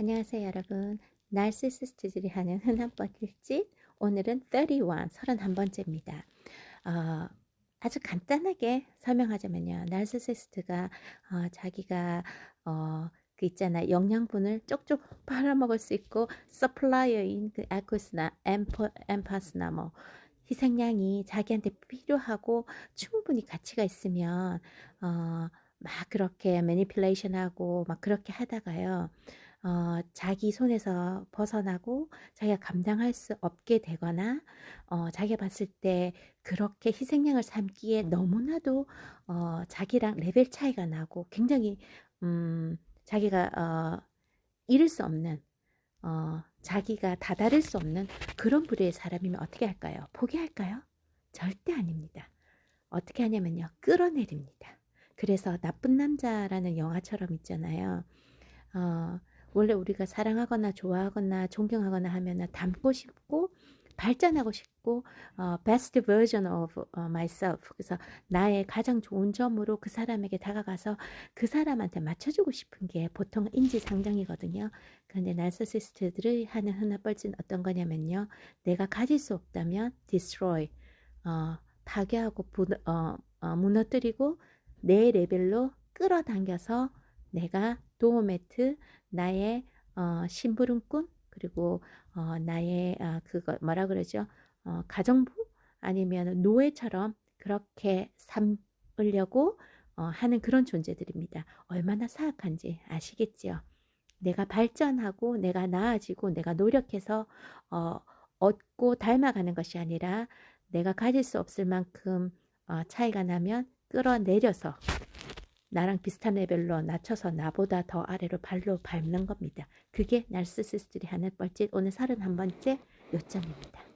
안녕하세요 여러분. 날시시스트들이 하는 흔한 뻘짓 오늘은 31, 31번째입니다. 어, 아주 간단하게 설명하자면요. 날시시스트가 어, 자기가 어, 그 있잖아 영양분을 쪽쪽 빨아먹을 수 있고 서플라이어인 그 아쿠스나 엠퍼, 엠파스나 뭐 희생양이 자기한테 필요하고 충분히 가치가 있으면 어, 막 그렇게 매니플레이션하고 막 그렇게 하다가요 어, 자기 손에서 벗어나고 자기가 감당할 수 없게 되거나 어, 자기가 봤을 때 그렇게 희생양을 삼기에 너무나도 어, 자기랑 레벨 차이가 나고 굉장히 음, 자기가 어, 잃을 수 없는 어, 자기가 다다를 수 없는 그런 부류의 사람이면 어떻게 할까요? 포기할까요? 절대 아닙니다. 어떻게 하냐면요. 끌어내립니다. 그래서 나쁜 남자라는 영화처럼 있잖아요. 어, 원래 우리가 사랑하거나 좋아하거나 존경하거나 하면 닮고 싶고 발전하고 싶고 어, best version of 어, myself 그래서 나의 가장 좋은 점으로 그 사람에게 다가가서 그 사람한테 맞춰주고 싶은 게 보통 인지상정이거든요. 그런데 날서시스트들을 하는 하나뻘진 어떤 거냐면요. 내가 가질 수 없다면 destroy 어, 파괴하고 부, 어, 어, 무너뜨리고 내 레벨로 끌어당겨서 내가 도어매트 나의 어, 심부름꾼 그리고 어, 나의 아, 그거 뭐라 그러죠 어, 가정부 아니면 노예처럼 그렇게 삼으려고 어, 하는 그런 존재들입니다. 얼마나 사악한지 아시겠지요? 내가 발전하고 내가 나아지고 내가 노력해서 어, 얻고 닮아가는 것이 아니라 내가 가질 수 없을 만큼 어, 차이가 나면 끌어내려서 나랑 비슷한 레벨로 낮춰서 나보다 더 아래로 발로 밟는 겁니다. 그게 날스시스들이 하는 뻘짓 오늘 31번째 요점입니다.